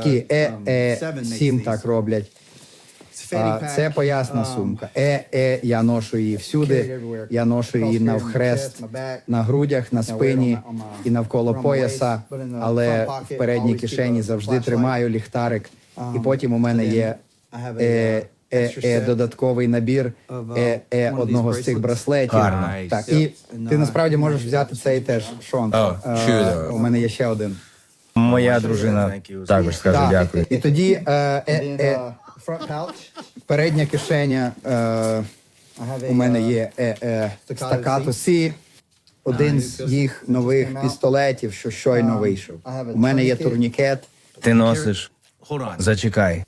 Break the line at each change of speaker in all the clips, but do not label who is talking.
Скі Е, Е, 7 так роблять. А, Це поясна сумка. Е, Е, я ношу її всюди. Я ношу її навхрест, на грудях, на спині і навколо пояса. Але в передній кишені завжди тримаю ліхтарик. І потім у мене є е, е, е, додатковий набір е, е, одного з цих браслетів.
Гарно.
Так, і ти насправді можеш взяти цей теж Шон.
О,
Е. У мене є ще один.
Моя дружина також скаже
Так,
дякую.
І тоді е, е, е, передня кишеня. Е, у мене є е, е, стакато Сі, один з їх нових пістолетів, що щойно вийшов. У мене є турнікет.
Ти носиш. Зачекай.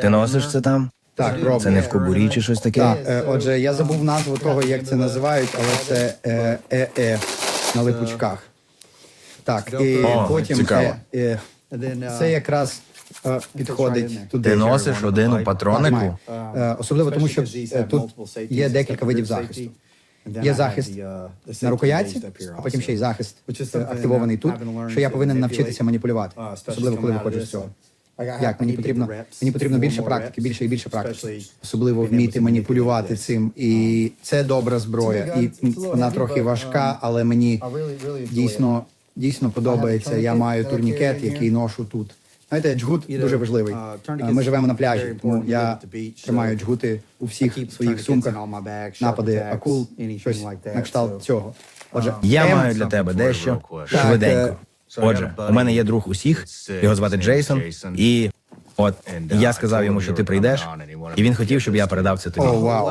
Ти носиш це там?
Так, роблю.
Це не в кобурі чи щось таке?
Так, е, отже, я забув назву того, як це називають, але це е, е, е, на липучках. Так, і
О,
потім
цікаво.
е, е, це якраз е, підходить туди.
Ти носиш один у патронику?
Е, Особливо тому, що е, тут є декілька видів захисту. Є захист на рукоятці, а потім ще й захист е, активований тут, що я повинен навчитися маніпулювати, особливо коли виходжу з цього. Як мені потрібно мені потрібно більше практики, більше і більше практики, особливо вміти маніпулювати цим. І це добра зброя. І вона трохи важка, але мені дійсно дійсно подобається. Я маю турнікет, який ношу тут. Знаєте, джгут дуже важливий. Е, Ми живемо на пляжі, тому я тримаю джгути у всіх своїх сумках, напади акул, щось на кшталт цього. Отже,
Я маю для тебе дещо швиденько.
е,
Отже, у мене є друг усіх, його звати Джейсон, і от я сказав йому, що ти прийдеш, і він хотів, щоб я передав це тобі.
О, вау.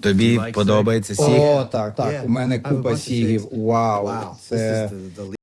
Тобі подобається сіг?
О, так, так. У мене купа сігів. Вау. Це